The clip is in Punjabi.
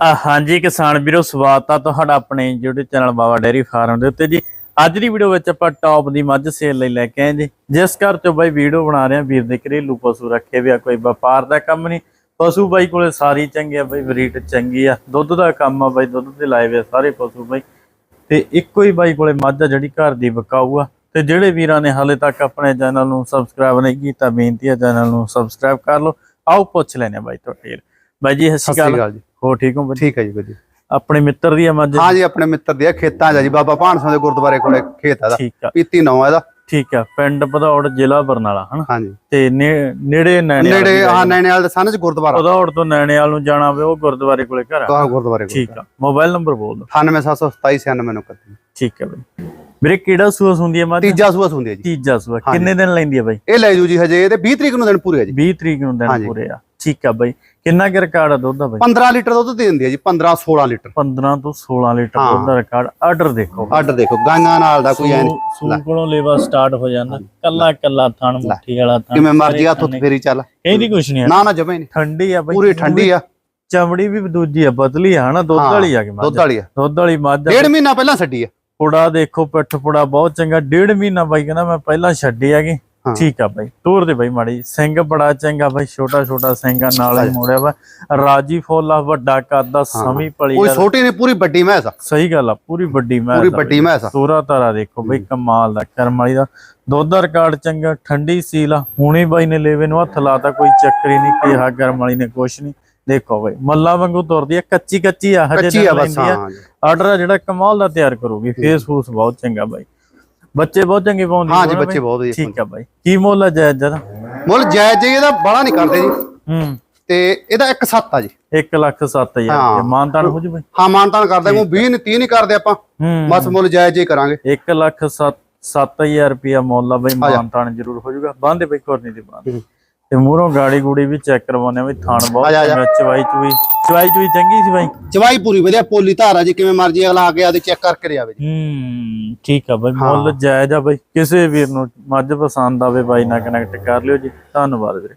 ਆ ਹਾਂਜੀ ਕਿਸਾਨ ਵੀਰੋ, ਸਵਾਗਤ ਆ ਤੁਹਾਡਾ ਆਪਣੇ YouTube channel Baba dairy farm ਦੇ ਉੱਤੇ ਜੀ। ਅੱਜ ਦੀ ਵੀਡੀਓ ਵਿੱਚ ਆਪਾਂ ਟੌਪ ਦੀ ਮੱਝ ਸੇਲ ਲਈ ਲੈ ਕੇ ਆਏ ਜੀ। ਜਿਸ ਘਰ ਚੋਂ ਬਾਈ ਵੀਡੀਓ ਬਣਾ ਰਹੇ ਆ, ਵੀਰ ਦੇ ਘਰੇਲੂ ਪਸ਼ੂ ਰੱਖੇ ਵੀ ਆ, ਕੋਈ ਵਪਾਰ ਦਾ ਕੰਮ ਨਹੀਂ। ਪਸ਼ੂ ਬਾਈ ਕੋਲੇ ਸਾਰੀ ਚੰਗੇ ਆ, ਬਾਈ ਬਰੀਡ ਚੰਗੀ ਆ। ਦੁੱਧ ਦਾ ਕੰਮ ਆ ਬਾਈ, ਦੁੱਧ ਤੇ ਲਾਏ ਵੇ ਸਾਰੇ ਪਸ਼ੂ ਬਾਈ। ਤੇ ਇੱਕੋ ਹੀ ਬਾਈ ਕੋਲੇ ਮੱਝ ਆ ਜਿਹੜੀ ਘਰ ਦੀ ਵਿਕਾਊ ਆ। ਤੇ ਜਿਹੜੇ ਵੀਰਾਂ ਨੇ ਹਾਲੇ ਤੱਕ ਆਪਣੇ ਚੈਨਲ ਨੂੰ ਸਬਸਕ੍ਰਾਈਬ ਨਹੀਂ ਕੀਤਾ, ਬੇਨਤੀ ਆ ਚੈਨਲ ਨੂੰ ਸਬਸਕ੍ਰਾਈਬ ਕਰ ਲਓ। ਆਓ ਪੁੱਛ ਲੈਣੇ ਆ ਬਾਈ ਤੁਹਾਡੇ ਬਾਈ ਜੀ ਸਤਿ ਸ਼੍ਰੀ ਅਕਾਲ ਜੀ। ਹੋ ਠੀਕ ਹੋ ਬਾਈ ਠੀਕ ਹੈ ਜੀ ਵਧੀਆ। ਆਪਣੇ ਮਿੱਤਰ ਦੀ ਆ ਮੱਝ? ਹਾਂ ਜੀ ਆਪਣੇ ਮਿੱਤਰ ਦੇ ਖੇਤਾਂ 'ਚ ਆ ਜੀ ਬਾਬਾ ਭਾਨਸੋਂ ਦੇ ਗੁਰਦੁਆਰੇ ਕੋਲੇ ਖੇਤ ਆ ਦਾ ਠੀਕ ਆ। ਪੀਤੀ ਨੌ ਇਹਦਾ। ਠੀਕ ਆ ਪਿੰਡ ਭਦੌੜ ਜ਼ਿਲ੍ਹਾ ਬਰਨਾਲਾ ਹਨਾ? ਹਾਂ ਜੀ। ਤੇ ਨੇ- ਨੇੜੇ ਨੈਣੇ ਨੇੜੇ ਹਾਂ ਨੈਣੇਵਾਲ ਦੇ ਸਾਹਮਣੇ ਗੁਰਦੁਆਰਾ। ਭਦੌੜ ਤੋਂ ਨੈਣੇਵਾਲ ਨੂੰ ਜਾਣਾ ਹੋਵੇ ਉਹ ਗੁਰਦੁਆਰੇ ਕੋਲੇ ਘਰ ਆ। ਗੁਰਦੁਆਰੇ ਕੋਲ ਠੀਕ ਆ ਮੋਬਾਈਲ ਨੰਬਰ ਬੋਲ ਦਿਓ। 98727 ਮੈਨੂੰ ਕਰਦੀ ਠੀਕ ਆ ਬਾਈ। ਵੀਰੇ ਕਿਹੜਾ ਸੂਸ ਹੁੰਦੀ ਹੈ ਮੱਝ? ਤੀਜਾ ਸੂਆ ਹੁੰਦੀ ਹੈ ਜੀ। ਤੀਜਾ ਸੂਆ ਕਿੰਨੇ ਦਿਨ ਲੈਂਦੀ ਹੈ ਬਾਈ? ਇਹ ਲੈ ਜੂ ਜੀ ਹਜੇ ਇਹਦੇ 20 ਤਰੀਕ ਨੂੰ ਦਿਨ ਪੂਰੇ ਆ ਜੀ। 20 ਤਰੀਕ ਨੂੰ ਦਿਨ ਹਾਂਜੀ। ਪੂਰੇ ਆ। ਠੀਕ ਆ ਬਾਈ। ਕਿੰਨਾ ਕੁ ਰਿਕਾਰਡ ਆ ਦੁੱਧ ਦਾ ਬਾਈ? 15 ਲੀਟਰ ਦੁੱਧ ਦੇ ਦਿੰਦੀ ਹੈ ਜੀ 15 16 ਲੀਟਰ। 15 ਤੋਂ 16 ਲੀਟਰ। ਦੁੱਧ ਦਾ ਰਿਕਾਰਡ। ਆਰਡਰ ਦੇਖੋ ਆਰਡਰ ਦੇਖੋ ਗਾਂਗਾ ਨਾਲ ਦਾ ਕੋਈ ਐ ਨਹੀਂ। ਸੂ ਕੋਲੋਂ ਲੇਵਾ ਸਟਾਰਟ ਹੋ ਜਾਂਦਾ। ਕੱਲਾ ਕੱਲਾ ਥਣ ਮੁੱਠੀ ਵਾਲਾ ਥਣ। ਕਿਵੇਂ ਮਰਜ਼ੀ ਹੱਥ ਫੇਰੀ ਚੱਲ। ਇਹਦੀ ਕੁਛ ਨਹੀਂ ਆ। ਨਾ ਨਾ ਜਮੇ ਨਹੀਂ। ਠੰਡੀ ਆ ਬਾਈ। ਪੂਰੀ ਠੰਡੀ ਆ। ਚਮੜੀ ਵੀ ਦੂਜੀ ਆ ਬਦਲੀ ਆ ਹਨਾ? ਦੁੱਧ ਵਾਲੀ ਆ ਕਿ ਮੱਝ? ਦੁੱਧ ਵਾਲੀ ਆ। ਦੁੱਧ ਵਾਲੀ ਮੱਝ ਆ। ਡੇਢ ਮਹੀਨਾ ਪਹਿਲਾਂ ਛੱਡੀ ਆ। ਪੁੜਾ ਦੇਖੋ ਪਿੱਠ ਪੁੜਾ ਬਹੁਤ ਚੰਗਾ। ਡੇਢ ਮਹੀਨਾ ਬਾਈ ਕਹਿੰਦਾ ਮੈਂ ਪਹਿਲਾਂ ਛੱਡੀ ਹੈਗੀ। ਹਾਂ। ਠੀਕ ਆ ਬਾਈ ਤੋਰ ਦੇ ਬਾਈ ਮਾੜੀ ਸਿੰਘ ਬੜਾ ਚੰਗਾ ਬਾਈ ਛੋਟਾ ਛੋਟਾ ਸਿੰਘਾ ਨਾਲ ਹੀ ਮੋੜਿਆ ਵਾ। ਰਾਜੀ ਫੋਲਾ ਵੱਡਾ ਕੱਦ ਦਾ ਸਮੀ ਪਲੀ ਕੋਈ। ਛੋਟੀ ਨਹੀਂ ਪੂਰੀ ਵੱਡੀ ਮੈਸ ਆ। ਸਹੀ ਗੱਲ ਆ ਪੂਰੀ ਵੱਡੀ ਮੈਂ ਪੂਰੀ ਵੱਡੀ ਮੈਸ ਆ। ਤੋਰਾ ਤਾਰਾ ਦੇਖੋ ਬਈ ਕਮਾਲ ਦਾ ਕਰਮ ਵਾਲੀ ਦਾ। ਦੁੱਧ ਦਾ ਰਿਕਾਰਡ ਚੰਗਾ ਠੰਡੀ ਸੀਲ ਆ। ਹੁਣੇ ਬਾਈ ਨੇ ਲੇਵੇ ਨੂੰ ਹੱਥ ਲਾਤਾ ਕੋਈ ਚੱਕਰ ਹੀ ਨਹੀਂ ਕਿਹਾ ਕਰਮ ਵਾਲੀ ਨੇ ਕੁਛ ਨਹੀਂ। ਦੇਖੋ ਬਈ ਮੱਲਾ ਵਾਂਗੂ ਤੁਰਦੀ ਆ ਕੱਚੀ ਕੱਚੀ ਆ ਹਜੇ ਬਸ ਲੈਂਦੀ ਆਰਡਰ ਆ ਜਿਹੜਾ ਕਮਾਲ ਦਾ ਤਿਆਰ ਕਰੂਗੀ ਫੇਸ ਫੂਸ ਬਹੁਤ ਚੰਗਾ ਬਾਈ। ਬੱਚੇ ਬਹੁਤ ਚੰਗੇ ਪਾਉਂਦੀ ਹਾਂ ਜੀ ਬੱਚੇ? ਬਹੁਤ ਵਧੀਆ ਠੀਕ ਆ ਬਾਈ। ਕੀ ਮੁੱਲ ਆ ਜਾਇਜ਼ ਜਦਾ ਮੁੱਲ ਜਾਇਜ਼ ਜੀ ਇਹਦਾ ਬੜਾ ਨਹੀਂ ਕਰਦੇ ਜੀ। ਹੂੰ। ਤੇ ਇਹਦਾ 1 7 ਆ ਜੀ। 1 ਲੱਖ 7000 ਹਾਂ। ਰੁਪਏ। ਮਾਨਤਾਨ ਹੋ ਜੂ ਬਾਈ? ਹਾਂ ਮਾਨਤਾਨ ਕਰਦੇ ਕੋ 20 ਨਹੀਂ 30 ਨਹੀਂ ਕਰਦੇ ਆਪਾਂ। ਹੂੰ। ਬਸ ਮੁੱਲ ਜਾਇਜ਼ ਹੀ ਕਰਾਂਗੇ। 1 ਲੱਖ 7000 ਰੁਪਿਆ ਮੁੱਲ ਆ ਬਾਈ। ਮਾਨਤਾਨ ਜ਼ਰੂਰ ਹੋ ਜਾਊਗਾ ਬੰਦੇ ਬਾਈ ਕੋਰਨੀ ਦੀ ਹੂੰ। ਤੇ ਮੂਹਰੋਂ ਗਾੜੀ ਗੂੜੀ ਵੀ ਚੈੱਕ ਕਰਵਾਉਣੇ ਆ ਵੀ ਥਾਣ ਬਹੁਤ। ਚੰਗਾ ਚਵਾਈ ਚੁਈ ਚਵਾਈ ਚੁਈ ਚੰਗੀ ਸੀ ਬਾਈ? ਚਵਾਈ ਪੂਰੀ ਵਧੀਆ ਪੋਲੀ ਧਾਰਾ ਜੀ ਕਿਵੇਂ ਮਰਜ਼ੀ ਅਗਲਾ ਆ ਕੇ ਆਦੇ ਚੈੱਕ ਕਰਕੇ ਲਿਆਵੇ ਜੀ। ਹੂੰ ਠੀਕ ਆ ਬਾਈ ਮੁੱਲ ਜਾਇਜ਼ ਆ ਬਾਈ ਕਿਸੇ ਵੀਰ ਨੂੰ ਮੱਝ ਪਸੰਦ ਆਵੇ ਬਾਈ ਨਾਲ ਕਨੈਕਟ ਕਰ ਲਿਓ ਜੀ ਧੰਨਵਾਦ ਵੀਰੇ।